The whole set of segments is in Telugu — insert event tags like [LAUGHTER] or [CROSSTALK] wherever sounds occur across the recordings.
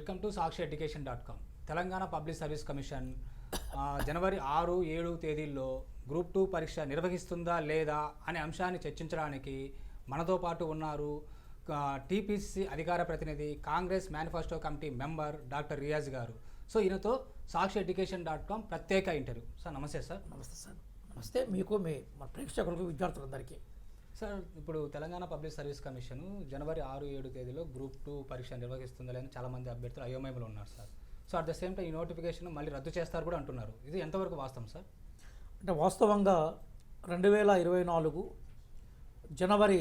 Welcome to Sakshi education dot com. Telangana public service commission జనవరి ఆరు ఏడు తేదీల్లో గ్రూప్ టూ పరీక్ష నిర్వహిస్తుందా లేదా అనే అంశాన్ని చర్చించడానికి మనతో పాటు ఉన్నారు టీపీసీ అధికార ప్రతినిధి Congress manifesto committee member doctor Riyaz garu. So ఈయనతో సాక్షి ఎడ్యుకేషన్ డాట్ కామ్ ప్రత్యేక ఇంటర్వ్యూ. సార్ నమస్తే సార్. నమస్తే సార్. నమస్తే. మీకు మీ మన ప్రేక్షకులకు విద్యార్థులందరికీ సార్ ఇప్పుడు తెలంగాణ పబ్లిక్ సర్వీస్ కమిషన్ జనవరి ఆరు ఏడు తేదీలో గ్రూప్ టూ పరీక్ష నిర్వహిస్తుంది లేదని చాలామంది అభ్యర్థులు అయోమయంలో ఉన్నారు sir. So at the same time ఈ నోటిఫికేషన్ మళ్ళీ రద్దు చేస్తారు కూడా అంటున్నారు. ఇది ఎంతవరకు వాస్తవం సార్? అంటే వాస్తవంగా రెండు వేల ఇరవై నాలుగు జనవరి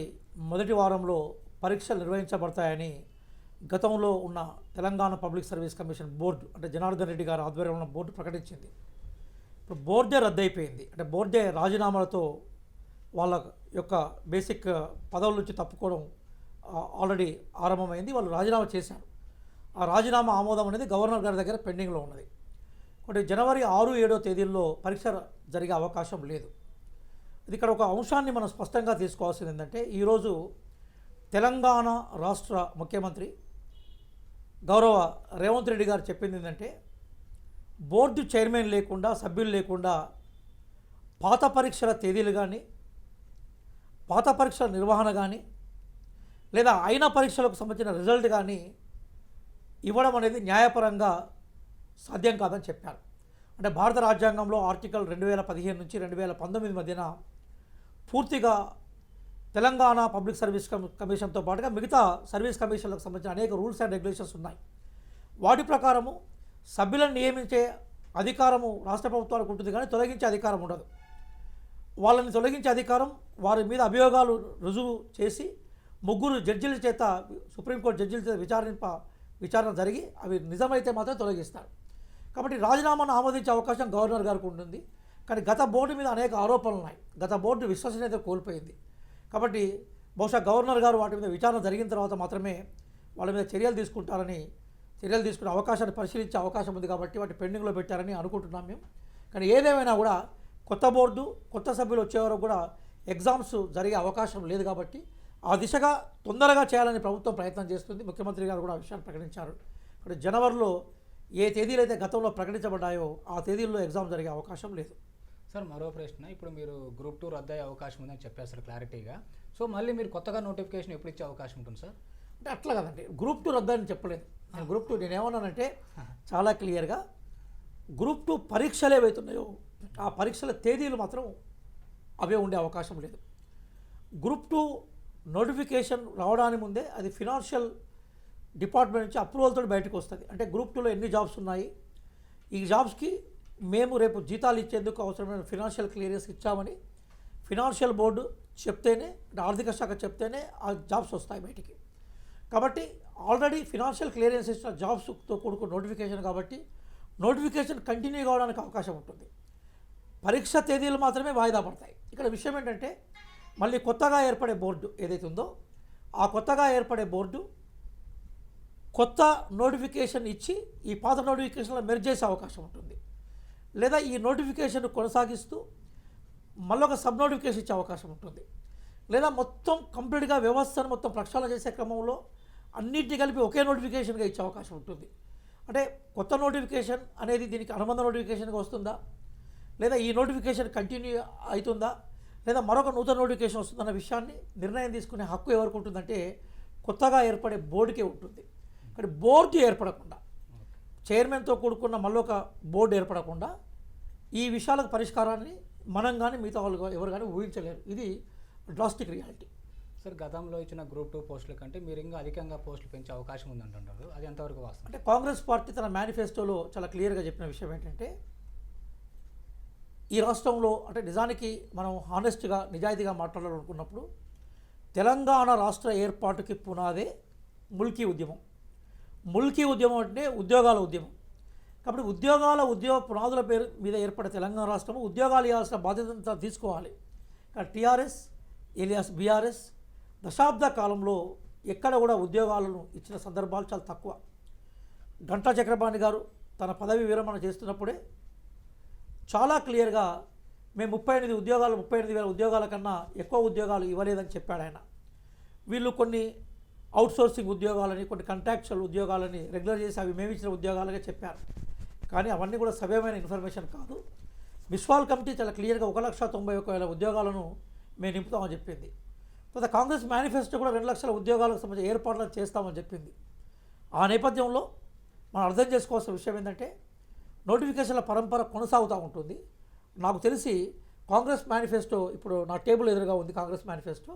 మొదటి వారంలో పరీక్షలు నిర్వహించబడతాయని గతంలో ఉన్న Telangana public service commission board అంటే జనార్దన్ రెడ్డి గారి ఆధ్వర్యంలో ఉన్న బోర్డు ప్రకటించింది. ఇప్పుడు బోర్డే రద్దయిపోయింది. అంటే బోర్డే రాజీనామాలతో వాళ్ళ యొక్క బేసిక్ పదవుల నుంచి తప్పుకోవడం ఆల్రెడీ ఆరంభమైంది. వాళ్ళు రాజీనామా చేశారు. ఆ రాజీనామా ఆమోదం అనేది గవర్నర్ గారి దగ్గర పెండింగ్లో ఉన్నది. కాబట్టి జనవరి ఆరు ఏడో తేదీల్లో పరీక్ష జరిగే అవకాశం లేదు. ఇది ఇక్కడ ఒక అంశాన్ని మనం స్పష్టంగా తీసుకోవాల్సింది ఏంటంటే ఈరోజు తెలంగాణ రాష్ట్ర ముఖ్యమంత్రి గౌరవ రేవంత్ రెడ్డి గారు చెప్పింది ఏంటంటే బోర్డు చైర్మన్ లేకుండా సభ్యులు లేకుండా పాత పరీక్షల తేదీలు కానీ పాత పరీక్షల నిర్వహణ కానీ లేదా అయిన పరీక్షలకు సంబంధించిన రిజల్ట్ కానీ ఇవ్వడం అనేది న్యాయపరంగా సాధ్యం కాదని చెప్పారు. అంటే భారత రాజ్యాంగంలో ఆర్టికల్ రెండు వేల పదిహేను నుంచి రెండు వేల పంతొమ్మిది మధ్యన పూర్తిగా తెలంగాణ పబ్లిక్ సర్వీస్ కమి- కమిషన్తో పాటుగా మిగతా సర్వీస్ కమిషన్లకు సంబంధించిన అనేక రూల్స్ అండ్ రెగ్యులేషన్స్ ఉన్నాయి. వాటి ప్రకారము సభ్యులను నియమించే అధికారము రాష్ట్ర ప్రభుత్వాలకు ఉంటుంది కానీ తొలగించే అధికారం ఉండదు. వాళ్ళని తొలగించే అధికారం వారి మీద అభియోగాలు రుజువు చేసి ముగ్గురు జడ్జిల చేత సుప్రీంకోర్టు జడ్జిల చేత విచారింప విచారణ జరిగి అవి నిజమైతే మాత్రం తొలగిస్తారు. కాబట్టి రాజీనామాను ఆమోదించే అవకాశం గవర్నర్ గారికి ఉంటుంది. కానీ గత బోర్డు మీద అనేక ఆరోపణలు ఉన్నాయి. గత బోర్డు విశ్వసనీయత కోల్పోయింది. కాబట్టి బహుశా గవర్నర్ గారు వాటి మీద విచారణ జరిగిన తర్వాత మాత్రమే వాళ్ళ మీద చర్యలు తీసుకుంటారని చర్యలు తీసుకునే అవకాశాన్ని పరిశీలించే అవకాశం ఉంది కాబట్టి వాటి పెండింగ్లో పెట్టారని అనుకుంటున్నాం మేము. కానీ ఏదేమైనా కూడా కొత్త బోర్డు కొత్త సభ్యులు వచ్చే వరకు కూడా ఎగ్జామ్స్ జరిగే అవకాశం లేదు కాబట్టి ఆ దిశగా తొందరగా చేయాలని ప్రభుత్వం ప్రయత్నం చేస్తుంది. ముఖ్యమంత్రి గారు కూడా ఆ విషయాన్ని ప్రకటించారు. ఇక్కడ జనవరిలో ఏ తేదీలు అయితే గతంలో ప్రకటించబడ్డాయో ఆ తేదీల్లో ఎగ్జామ్ జరిగే అవకాశం లేదు. సార్ మరో ప్రశ్న. ఇప్పుడు మీరు గ్రూప్ టూ రద్దు అయ్యే అవకాశం ఉందని చెప్పేస్తారు క్లారిటీగా. సో మళ్ళీ మీరు కొత్తగా నోటిఫికేషన్ ఎప్పుడు ఇచ్చే అవకాశం ఉంటుంది సార్? అంటే అట్లా కదండి. గ్రూప్ టూ రద్దని చెప్పలేదు. నేను గ్రూప్ టూ నేను ఏమన్నానంటే చాలా క్లియర్గా గ్రూప్ టూ పరీక్షలు ఏవైతున్నాయో ఆ పరీక్షల తేదీలు మాత్రం అవే ఉండే అవకాశం లేదు. గ్రూప్ టూ నోటిఫికేషన్ రావడానికి ముందే అది ఫినాన్షియల్ డిపార్ట్మెంట్ నుంచి అప్రూవల్తో బయటకు వస్తుంది. అంటే గ్రూప్ టూలో ఎన్ని జాబ్స్ ఉన్నాయి? ఈ జాబ్స్కి మేము రేపు జీతాలు ఇచ్చేందుకు అవసరమైన ఫినాన్షియల్ క్లియరెన్స్ ఇచ్చామని ఫినాన్షియల్ బోర్డు చెప్తేనే ఆర్థిక శాఖ చెప్తేనే ఆ జాబ్స్ వస్తాయి బయటికి. కాబట్టి ఆల్రెడీ ఫినాన్షియల్ క్లియరెన్స్ ఇచ్చిన జాబ్స్తో కూడుకున్న నోటిఫికేషన్ కాబట్టి నోటిఫికేషన్ కంటిన్యూ కావడానికి అవకాశం ఉంటుంది. పరీక్ష తేదీలు మాత్రమే వాయిదా పడతాయి. ఇక్కడ విషయం ఏంటంటే మళ్ళీ కొత్తగా ఏర్పడే బోర్డు ఏదైతే ఉందో ఆ కొత్తగా ఏర్పడే బోర్డు కొత్త నోటిఫికేషన్ ఇచ్చి ఈ పాత నోటిఫికేషన్లో మెర్జ్ చేసే అవకాశం ఉంటుంది. లేదా ఈ నోటిఫికేషన్ కొనసాగిస్తూ మళ్ళొక సబ్ నోటిఫికేషన్ ఇచ్చే అవకాశం ఉంటుంది. లేదా మొత్తం కంప్లీట్గా వ్యవస్థను మొత్తం ప్రక్షాళన చేసే క్రమంలో అన్నింటినీ కలిపి ఒకే నోటిఫికేషన్గా ఇచ్చే అవకాశం ఉంటుంది. అంటే కొత్త నోటిఫికేషన్ అనేది దీనికి అనుబంధ నోటిఫికేషన్గా వస్తుందా? లేదా ఈ నోటిఫికేషన్ కంటిన్యూ అవుతుందా? లేదా మరొక నూతన నోటిఫికేషన్ వస్తుందన్న విషయాన్ని నిర్ణయం తీసుకునే హక్కు ఎవరికి ఉంటుందంటే కొత్తగా ఏర్పడే బోర్డుకే ఉంటుంది. కానీ బోర్డు ఏర్పడకుండా చైర్మన్తో కూడుకున్న మళ్ళొక బోర్డు ఏర్పడకుండా ఈ విషయాలకు పరిష్కారాన్ని మనం కానీ మిగతా వాళ్ళు ఎవరు కానీ ఊహించలేరు. ఇది డ్రాస్టిక్ రియాలిటీ. సార్ గతంలో ఇచ్చిన గ్రూప్ టూ పోస్టుల కంటే మీరు ఇంకా అధికంగా పోస్టులు పెంచే అవకాశం ఉందంటుంటారు. అది ఎంతవరకు వాస్తవం? అంటే కాంగ్రెస్ పార్టీ తన మేనిఫెస్టోలో చాలా క్లియర్గా చెప్పిన విషయం ఏంటంటే ఈ రాష్ట్రంలో అంటే నిజానికి మనం హానెస్ట్గా నిజాయితీగా మాట్లాడాలనుకున్నప్పుడు తెలంగాణ రాష్ట్ర ఏర్పాటుకి పునాదే ముల్కీ ఉద్యమం. ముల్కీ ఉద్యమం అంటే ఉద్యోగాల ఉద్యమం. కాబట్టి ఉద్యోగాల ఉద్యోగ పునాదుల పేరు మీద ఏర్పడే తెలంగాణ రాష్ట్రము ఉద్యోగాలు ఇవ్వాల్సిన బాధ్యత తీసుకోవాలి. కానీ టీఆర్ఎస్ ఏలియాస్ బీఆర్ఎస్ దశాబ్ద కాలంలో ఎక్కడ కూడా ఉద్యోగాలను ఇచ్చిన సందర్భాలు చాలా తక్కువ. గంటా చక్రపాణి గారు తన పదవి విరమణ చేస్తున్నప్పుడే చాలా క్లియర్గా మేము ముప్పై ఎనిమిది ఉద్యోగాలు ముప్పై ఎనిమిది వేల ఉద్యోగాల కన్నా ఎక్కువ ఉద్యోగాలు ఇవ్వలేదని చెప్పాడు ఆయన. వీళ్ళు కొన్ని అవుట్సోర్సింగ్ ఉద్యోగాలని కొన్ని కాంట్రాక్చువల్ ఉద్యోగాలని రెగ్యులర్ చేసి అవి మేము ఇచ్చిన ఉద్యోగాలుగా చెప్పారు. కానీ అవన్నీ కూడా సవ్యమైన ఇన్ఫర్మేషన్ కాదు. విశ్వాల్ కమిటీ చాలా క్లియర్గా ఒక లక్ష తొంభై ఒక వేల ఉద్యోగాలను మేము నింపుతామని చెప్పింది. తర్వాత కాంగ్రెస్ మేనిఫెస్టో కూడా రెండు లక్షల ఉద్యోగాలకు సంబంధించి ఏర్పాట్లు చేస్తామని చెప్పింది. ఆ నేపథ్యంలో మనం అర్థం చేసుకోవాల్సిన విషయం ఏంటంటే నోటిఫికేషన్ల పరంపర కొనసాగుతూ ఉంటుంది. నాకు తెలిసి కాంగ్రెస్ మేనిఫెస్టో ఇప్పుడు నా టేబుల్ ఎదురుగా ఉంది కాంగ్రెస్ మేనిఫెస్టో.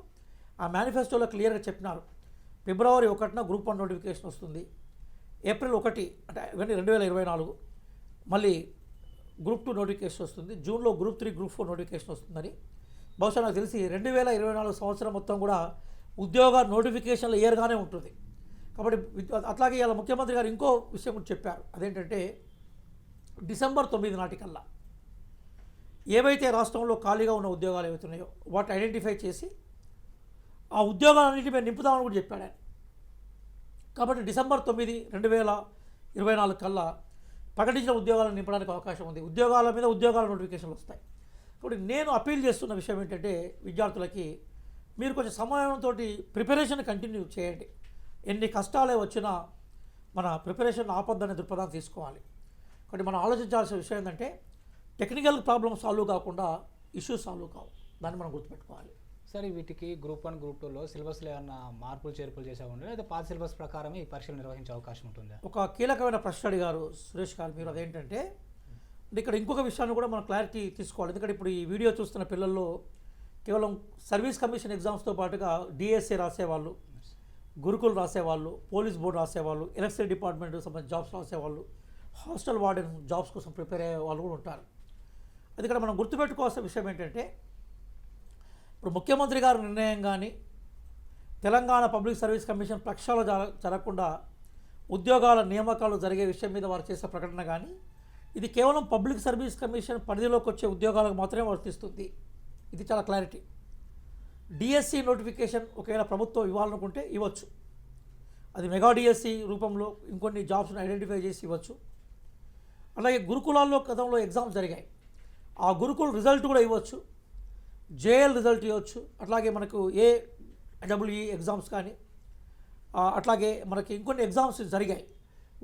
ఆ మేనిఫెస్టోలో క్లియర్గా చెప్పినారు. ఫిబ్రవరి ఒకటిన గ్రూప్ వన్ నోటిఫికేషన్ వస్తుంది. ఏప్రిల్ ఒకటి అంటే ఇవన్నీ రెండు వేల ఇరవై నాలుగు. మళ్ళీ గ్రూప్ టూ నోటిఫికేషన్ వస్తుంది. జూన్లో group three group four notification వస్తుందని. బహుశా నాకు తెలిసి రెండు వేల ఇరవై నాలుగు సంవత్సరం మొత్తం కూడా ఉద్యోగ నోటిఫికేషన్ల ఇయర్గానే ఉంటుంది. కాబట్టి అట్లాగే ఇలా ముఖ్యమంత్రి గారు ఇంకో విషయం కూడా చెప్పారు. అదేంటంటే డిసెంబర్ తొమ్మిది నాటికల్లా ఏవైతే రాష్ట్రంలో ఖాళీగా ఉన్న ఉద్యోగాలు ఏవైతున్నాయో వాటిని ఐడెంటిఫై చేసి ఆ ఉద్యోగాలన్నింటి మేము నింపుదామని కూడా చెప్పాడు ఆయన. కాబట్టి డిసెంబర్ తొమ్మిది రెండు వేల ఇరవై నాలుగు కల్లా ప్రకటించిన ఉద్యోగాలను నింపడానికి అవకాశం ఉంది. ఉద్యోగాల మీద ఉద్యోగాల నోటిఫికేషన్లు వస్తాయి. కాబట్టి నేను అప్పీల్ చేస్తున్న విషయం ఏంటంటే విద్యార్థులకి మీరు కొంచెం సమయంతో ప్రిపరేషన్ కంటిన్యూ చేయండి. ఎన్ని కష్టాలే వచ్చినా మన ప్రిపరేషన్ ఆపద్దనే దృక్పథం తీసుకోవాలి. కాబట్టి మనం ఆలోచించాల్సిన విషయం ఏంటంటే టెక్నికల్ ప్రాబ్లమ్ సాల్వ్ కాకుండా ఇష్యూస్ సాల్వ్ కావు. దాన్ని మనం గుర్తుపెట్టుకోవాలి. సరే వీటికి గ్రూప్ వన్ గ్రూప్ టూలో సిలబస్లో ఏమన్నా మార్పులు చేర్పులు చేసే ఉండే? లేదా పాత సిలబస్ ప్రకారమే ఈ పరీక్షలు నిర్వహించే అవకాశం ఉంటుందా? ఒక కీలకమైన ప్రశ్న అడిగారు సురేష్ గారు మీరు. అదేంటంటే ఇక్కడ ఇంకొక విషయాన్ని కూడా మనం క్లారిటీ తీసుకోవాలి. ఎందుకంటే ఇప్పుడు ఈ వీడియో చూస్తున్న పిల్లల్లో కేవలం సర్వీస్ కమిషన్ ఎగ్జామ్స్తో పాటుగా డిఎస్ఏ రాసేవాళ్ళు గురుకులు రాసేవాళ్ళు పోలీస్ బోర్డు రాసేవాళ్ళు ఎలక్ట్రిసిటీ డిపార్ట్మెంట్ సంబంధించిన జాబ్స్ రాసేవాళ్ళు హాస్టల్ వార్డెన్ జాబ్స్ కోసం ప్రిపేర్ అయ్యే వాళ్ళు కూడా ఉంటారు. అది ఇక్కడ మనం గుర్తుపెట్టుకోవాల్సిన విషయం ఏంటంటే ఇప్పుడు ముఖ్యమంత్రి గారి నిర్ణయం కానీ తెలంగాణ పబ్లిక్ సర్వీస్ కమిషన్ ప్రక్షాళన జర జరగకుండా ఉద్యోగాల నియామకాలు జరిగే విషయం మీద వారు చేసే ప్రకటన కానీ ఇది కేవలం పబ్లిక్ సర్వీస్ కమిషన్ పరిధిలోకి వచ్చే ఉద్యోగాలకు మాత్రమే వర్తిస్తుంది. ఇది చాలా క్లారిటీ. డిఎస్సి నోటిఫికేషన్ ఒకవేళ ప్రభుత్వం ఇవ్వాలనుకుంటే ఇవ్వచ్చు. అది మెగా డిఎస్సి రూపంలో ఇంకొన్ని జాబ్స్ని ఐడెంటిఫై చేసి ఇవ్వచ్చు. అలాగే గురుకులాల్లో గతంలో ఎగ్జామ్స్ జరిగాయి. ఆ గురుకుల రిజల్ట్ కూడా ఇవ్వచ్చు. జేఎల్ రిజల్ట్ ఇవ్వచ్చు. అట్లాగే మనకు ఏ డబ్ల్యూఈ ఎగ్జామ్స్ కానీ అట్లాగే మనకి ఇంకొన్ని ఎగ్జామ్స్ జరిగాయి.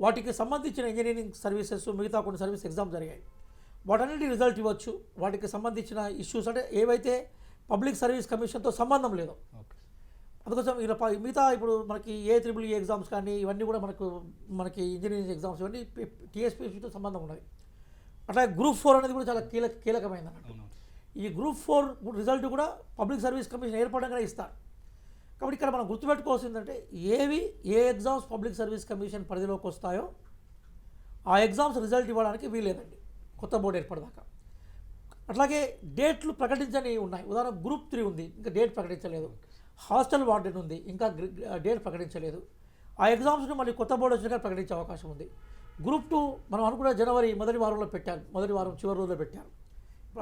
వాటికి సంబంధించిన ఇంజనీరింగ్ సర్వీసెస్ మిగతా కొన్ని సర్వీస్ ఎగ్జామ్స్ జరిగాయి. వాటన్నిటి రిజల్ట్ ఇవ్వచ్చు. వాటికి సంబంధించిన ఇష్యూస్ అంటే ఏవైతే పబ్లిక్ సర్వీస్ కమిషన్తో సంబంధం లేదు. అందుకోసం ఇలా మిగతా ఇప్పుడు మనకి ఏ త్రిబుల్ ఈ ఎగ్జామ్స్ కానీ ఇవన్నీ కూడా మనకు మనకి ఇంజనీరింగ్ ఎగ్జామ్స్ ఇవన్నీ టీఎస్పీఎస్సీతో సంబంధం ఉన్నవి. అట్లాగే గ్రూప్ ఫోర్ అనేది కూడా చాలా కీలక కీలకమైంది అన్నట్టు. అవును ఈ గ్రూప్ ఫోర్ రిజల్ట్ కూడా పబ్లిక్ సర్వీస్ కమిషన్ ఏర్పడంగానే ఇస్తారు. కాబట్టి ఇక్కడ మనం గుర్తుపెట్టుకోవాల్సిందంటే ఏవి ఏ ఎగ్జామ్స్ పబ్లిక్ సర్వీస్ కమిషన్ పరిధిలోకి వస్తాయో ఆ ఎగ్జామ్స్ రిజల్ట్ ఇవ్వడానికి వీలేదండి. కొత్త బోర్డు ఏర్పడదాకా. అట్లాగే డేట్లు ప్రకటించని ఉన్నాయి. ఉదాహరణ గ్రూప్ త్రీ ఉంది. ఇంకా డేట్ ప్రకటించలేదు. హాస్టల్ వార్డెన్ ఉంది ఇంకా డేట్ ప్రకటించలేదు. ఆ ఎగ్జామ్స్ని మళ్ళీ కొత్త బోర్డు వచ్చినాక ప్రకటించే అవకాశం ఉంది. గ్రూప్ టూ మనం అనుకున్న జనవరి మొదటి వారంలో పెట్టారు మొదటి వారం చివరి రోజులో పెట్టారు.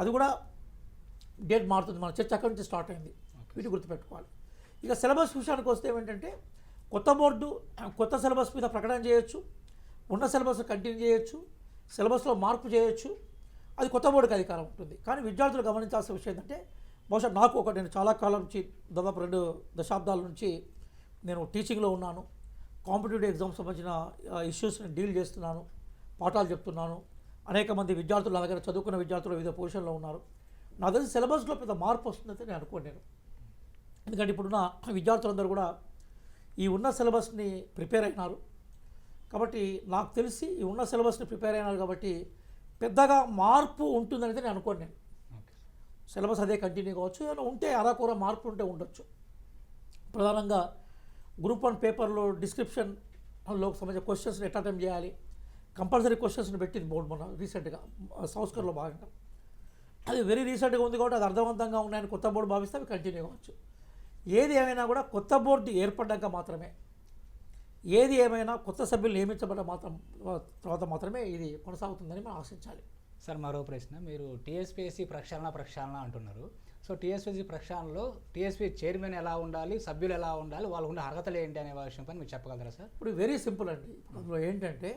అది కూడా డేట్ మారుతుంది మన చర్చ అక్కడి నుంచి స్టార్ట్ అయింది. వీటి గుర్తుపెట్టుకోవాలి. ఇక సిలబస్ విషయానికి వస్తే ఏమిటంటే కొత్త బోర్డు కొత్త సిలబస్ మీద ప్రకటన చేయొచ్చు ఉన్న సిలబస్ కంటిన్యూ చేయొచ్చు సిలబస్లో మార్పు చేయొచ్చు. అది కొత్త బోర్డుకి అధికారం ఉంటుంది. కానీ విద్యార్థులు గమనించాల్సిన విషయం ఏంటంటే బహుశా నాకు ఒక నేను చాలా కాలం నుంచి దాదాపు రెండు దశాబ్దాల నుంచి నేను టీచింగ్లో ఉన్నాను. కాంపిటేటివ్ ఎగ్జామ్స్ సంబంధించిన ఇష్యూస్ని డీల్ చేస్తున్నాను పాఠాలు చెప్తున్నాను. అనేక మంది విద్యార్థులు నా దగ్గర చదువుకున్న విద్యార్థులు వివిధ పొజిషన్లో ఉన్నారు. నా తెలిసి సిలబస్లో పెద్ద మార్పు వస్తుందని నేను అనుకోను నేను. ఎందుకంటే ఇప్పుడున్న విద్యార్థులందరూ కూడా ఈ ఉన్న సిలబస్ని ప్రిపేర్ అయినారు. కాబట్టి నాకు తెలిసి ఈ ఉన్న సిలబస్ని ప్రిపేర్ అయినారు కాబట్టి పెద్దగా మార్పు ఉంటుందని నేను అనుకోను నేను. సిలబస్ అదే కంటిన్యూ కావచ్చు ఏమైనా ఉంటే అరాకూర మార్పు ఉంటే ఉండొచ్చు. ప్రధానంగా గ్రూప్ వన్ పేపర్లో డిస్క్రిప్షన్లో సంబంధించిన క్వశ్చన్స్ని ఎట్లా అటెంప్ట్ చేయాలి. కంపల్సరీ క్వశ్చన్స్ని పెట్టింది బోర్డు మొన్న రీసెంట్గా సంస్కరణలో భాగంగా. అది వెరీ రీసెంట్గా ఉంది కాబట్టి అది అర్థవంతంగా ఉన్నాయని కొత్త బోర్డు భావిస్తే అవి కంటిన్యూ కావచ్చు. ఏది ఏమైనా కూడా కొత్త బోర్డు ఏర్పడ్డాక మాత్రమే ఏది ఏమైనా కొత్త సభ్యులు నియమించబడ్డ మాత్రం తర్వాత మాత్రమే ఇది కొనసాగుతుందని మనం ఆశించాలి. సార్ మరో ప్రశ్న. మీరు టీఎస్పీఎస్సీ ప్రక్షాళన ప్రక్షాళన అంటున్నారు. సో టీఎస్పీఎస్సీ ప్రక్షాళనలో టీఎస్పీ చైర్మన్ ఎలా ఉండాలి సభ్యులు ఎలా ఉండాలి వాళ్ళకు ఉన్న అర్హతలు ఏంటి అనే విషయం పని మీరు చెప్పగలరా సార్? ఇప్పుడు వెరీ సింపుల్ అండి. అందులో ఏంటంటే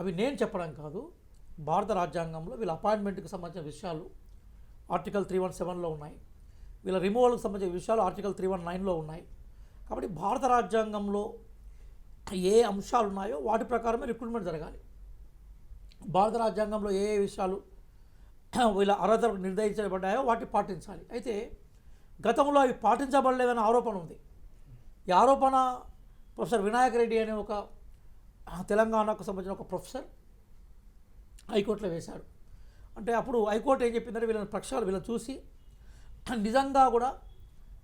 అవి నేను చెప్పడం కాదు భారత రాజ్యాంగంలో వీళ్ళ అపాయింట్మెంట్కి సంబంధించిన విషయాలు ఆర్టికల్ త్రీ వన్ సెవెన్లో ఉన్నాయి. వీళ్ళ రిమూవల్కి సంబంధించిన విషయాలు ఆర్టికల్ త్రీ వన్ నైన్లో ఉన్నాయి. కాబట్టి భారత రాజ్యాంగంలో ఏ అంశాలు ఉన్నాయో వాటి ప్రకారమే రిక్రూట్మెంట్ జరగాలి. భారత రాజ్యాంగంలో ఏ ఏ విషయాలు [CLEARS THROAT] వీళ్ళ అర్హతలకు నిర్ణయించబడ్డాయో వాటిని పాటించాలి. అయితే గతంలో అవి పాటించబడలేదనే ఆరోపణ ఉంది. ఈ ఆరోపణ ప్రొఫెసర్ వినాయక్ రెడ్డి అనే ఒక తెలంగాణకు సంబంధించిన ఒక ప్రొఫెసర్ హైకోర్టులో వేశాడు. అంటే అప్పుడు హైకోర్టు ఏం చెప్పిందంటే వీళ్ళని ప్రక్షాలు వీళ్ళని చూసి [CLEARS THROAT] నిజంగా కూడా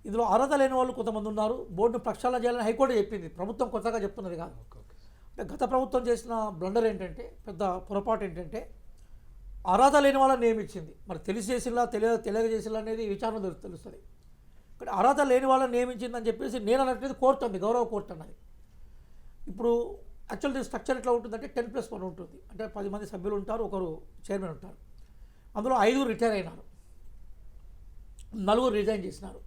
ఇందులో అర్హత లేని వాళ్ళు కొంతమంది ఉన్నారు. బోర్డును ప్రక్షాళన చేయాలని హైకోర్టు చెప్పింది. ప్రభుత్వం కొత్తగా చెప్తున్నది కాదు. ఓకే. అంటే గత ప్రభుత్వం చేసిన బ్లండర్ ఏంటంటే పెద్ద పొరపాటు ఏంటంటే అర్హత లేని వాళ్ళని నియమించింది. మరి తెలిసి చేసిలా తెలియ తెలియజేసిలా అనేది విచారణ తెలుస్తుంది. ఇక్కడ అర్హత లేని వాళ్ళని నియమించిందని చెప్పేసి నేను అన్నట్టు కోర్టు అంది గౌరవ కోర్టు అన్నది. ఇప్పుడు యాక్చువల్ స్ట్రక్చర్ ఎట్లా ఉంటుందంటే టెన్ ప్లస్ వన్ ఉంటుంది. అంటే పది మంది సభ్యులు ఉంటారు ఒకరు చైర్మన్ ఉంటారు. అందులో ఐదుగురు రిటైర్ అయినారు. నలుగురు రిజైన్ చేసినారు.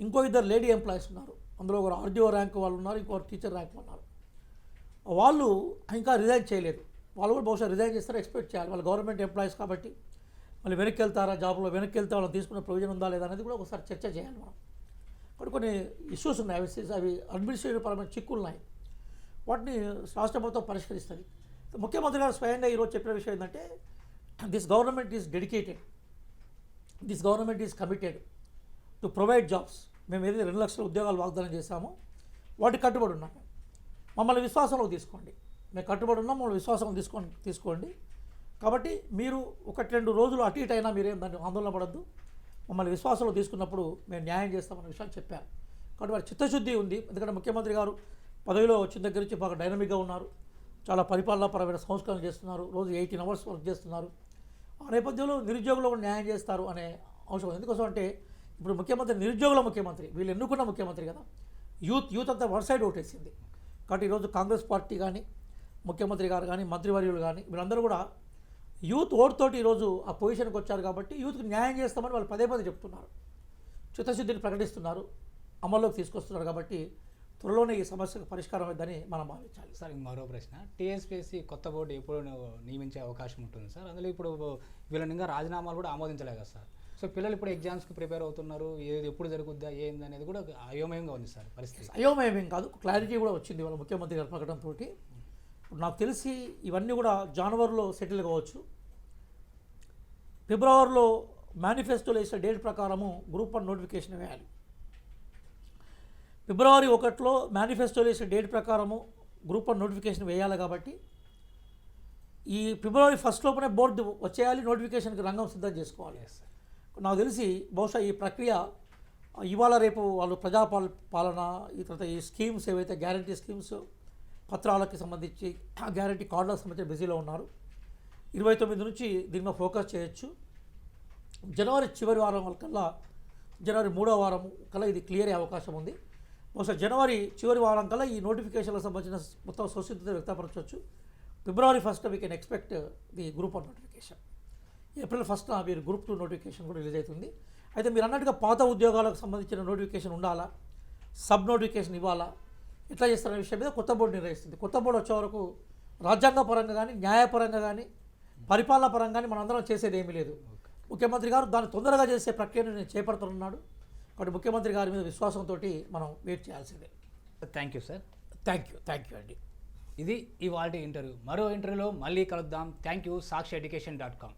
ఇంకో ఇద్దరు లేడీ ఎంప్లాయీస్ ఉన్నారు. అందులో ఒకరు ఆర్డీఓ ర్యాంక్ వాళ్ళు ఉన్నారు ఇంకొకరు టీచర్ ర్యాంక్ ఉన్నారు. వాళ్ళు ఇంకా రిజైన్ చేయలేదు. వాళ్ళు కూడా బహుశా రిజైన్ చేస్తారో ఎక్స్పెక్ట్ చేయాలి. వాళ్ళు గవర్నమెంట్ ఎంప్లాయీస్ కాబట్టి మళ్ళీ వెనక్కి వెళ్తారా జాబ్లో వెనక్కి వెళ్తే వాళ్ళని తీసుకునే ప్రొవిజన్ ఉందా లేదా అనేది కూడా ఒకసారి చర్చ చేయాలి మనం. కొన్ని కొన్ని ఇష్యూస్ ఉన్నాయి. అవి అవి అడ్మినిస్ట్రేటివ్ పరమైన చిక్కులు ఉన్నాయి. వాటిని రాష్ట్ర ప్రభుత్వం పరిష్కరిస్తుంది. ముఖ్యమంత్రి గారు స్వయంగా ఈరోజు చెప్పిన విషయం ఏంటంటే this government is dedicated this government is committed to provide jobs మేము ఏదైతే రెండు లక్షల ఉద్యోగాలు వాగ్దానం చేశామో వాటికి కట్టుబడి ఉన్నాము. మమ్మల్ని విశ్వాసంలో తీసుకోండి. మేము కట్టుబడి ఉన్నాం మమ్మల్ని విశ్వాసం తీసుకోండి తీసుకోండి. కాబట్టి మీరు ఒకటి రెండు రోజులు అటు ఇటు అయినా మీరేం దాన్ని ఆందోళన పడద్దు. మమ్మల్ని విశ్వాసంలో తీసుకున్నప్పుడు మేము న్యాయం చేస్తామన్న విషయాలు చెప్పారు. కాబట్టి వారి చిత్తశుద్ధి ఉంది. ఎందుకంటే ముఖ్యమంత్రి గారు పదవిలో వచ్చిన దగ్గర నుంచి బాగా డైనమిక్గా ఉన్నారు. చాలా పరిపాలనాపరమైన సంస్కరణలు చేస్తున్నారు. రోజు ఎయిటీన్ అవర్స్ వర్క్ చేస్తున్నారు. ఆ నేపథ్యంలో నిరుద్యోగులకు కూడా న్యాయం చేస్తారు అనే అవసరం ఉంది. ఎందుకోసం అంటే ఇప్పుడు ముఖ్యమంత్రి నిరుద్యోగుల ముఖ్యమంత్రి వీళ్ళు ఎన్నుకున్న ముఖ్యమంత్రి కదా. యూత్ యూత్ అంతా వన్ సైడ్ ఓటేసింది. కాబట్టి ఈరోజు కాంగ్రెస్ పార్టీ కానీ ముఖ్యమంత్రి గారు కానీ మంత్రివర్యులు కానీ వీళ్ళందరూ కూడా యూత్ ఓటుతోటి ఈరోజు ఆ పొజిషన్కి వచ్చారు కాబట్టి యూత్కి న్యాయం చేస్తామని వాళ్ళు పదే పదే చెప్తున్నారు. చిత్తశుద్ధిని ప్రకటిస్తున్నారు. అమల్లోకి తీసుకొస్తున్నారు కాబట్టి త్వరలోనే ఈ సమస్యకు పరిష్కారం అవుతుందని మనం భావించాలి. సార్ మరో ప్రశ్న. టీఎస్పీఎస్సీ కొత్త బోర్డు ఎప్పుడు నియమించే అవకాశం ఉంటుంది సార్? అందులో ఇప్పుడు వీళ్ళని ఇంకా రాజీనామాలు కూడా ఆమోదించలేదు కదా సార్? సో పిల్లలు ఇప్పుడు ఎగ్జామ్స్కి ప్రిపేర్ అవుతున్నారు ఏది ఎప్పుడు జరుగుద్దా ఏంది అనేది కూడా అయోమయంగా ఉంది సార్ పరిస్థితి. అయోమయం ఏం కాదు క్లారిటీ కూడా వచ్చింది వాళ్ళ ముఖ్యమంత్రి గారి ప్రకటనతో ఇప్పుడు నాకు తెలిసి ఇవన్నీ కూడా జనవరిలో సెటిల్ కావచ్చు. ఫిబ్రవరిలో మేనిఫెస్టోలో వేసిన డేట్ ప్రకారము గ్రూప్ వన్ నోటిఫికేషన్ వేయాలి. ఫిబ్రవరి ఒకటిలో మేనిఫెస్టోలో వేసిన డేట్ ప్రకారము గ్రూప్ వన్ నోటిఫికేషన్ వేయాలి కాబట్టి ఈ ఫిబ్రవరి ఫస్ట్ లోపలే బోర్డు వచ్చేయాలి నోటిఫికేషన్కి రంగం సిద్ధం చేసుకోవాలి. సార్ నాకు తెలిసి బహుశా ఈ ప్రక్రియ ఇవాళ రేపు వాళ్ళు ప్రజాపాల పాలన ఈ తర్వాత ఈ స్కీమ్స్ ఏవైతే గ్యారంటీ స్కీమ్స్ పత్రాలకి సంబంధించి ఆ గ్యారంటీ కార్డులకు సంబంధించి బిజీలో ఉన్నారు. ఇరవై తొమ్మిది నుంచి దీని మీద ఫోకస్ చేయొచ్చు. జనవరి చివరి వారం కల్లా జనవరి మూడో వారం కల్లా ఇది క్లియర్ అయ్యే అవకాశం ఉంది. బహుశా జనవరి చివరి వారం కల్లా ఈ నోటిఫికేషన్లకు సంబంధించిన మొత్తం సుసిద్ధత వ్యక్తపరచవచ్చు ఫిబ్రవరి first we can expect the group of notification. April ఫస్ట్న మీరు గ్రూప్ టూ నోటిఫికేషన్ కూడా రిలీజ్ అవుతుంది. అయితే మీరు అన్నట్టుగా పాత ఉద్యోగాలకు సంబంధించిన నోటిఫికేషన్ ఉండాలా? సబ్ నోటిఫికేషన్ ఇవ్వాలా? ఎట్లా చేస్తారనే విషయం మీద కొత్త బోర్డు నిర్ణయిస్తుంది. కొత్త బోర్డు వచ్చే వరకు రాజ్యాంగ పరంగా కానీ న్యాయపరంగా కానీ పరిపాలన పరంగా కానీ మనందరం చేసేది ఏమీ లేదు. ముఖ్యమంత్రి గారు దాన్ని తొందరగా చేసే ప్రక్రియను నేను చేపడుతున్నాడు. కాబట్టి ముఖ్యమంత్రి గారి మీద విశ్వాసంతో మనం వెయిట్ చేయాల్సిందే. Thank you sir. Thank you thank you అండి. ఇది ఇవాళ ఇంటర్వ్యూ. మరో ఇంటర్వ్యూలో మళ్ళీ కలుద్దాం. Thank you. Sakshi education dot com.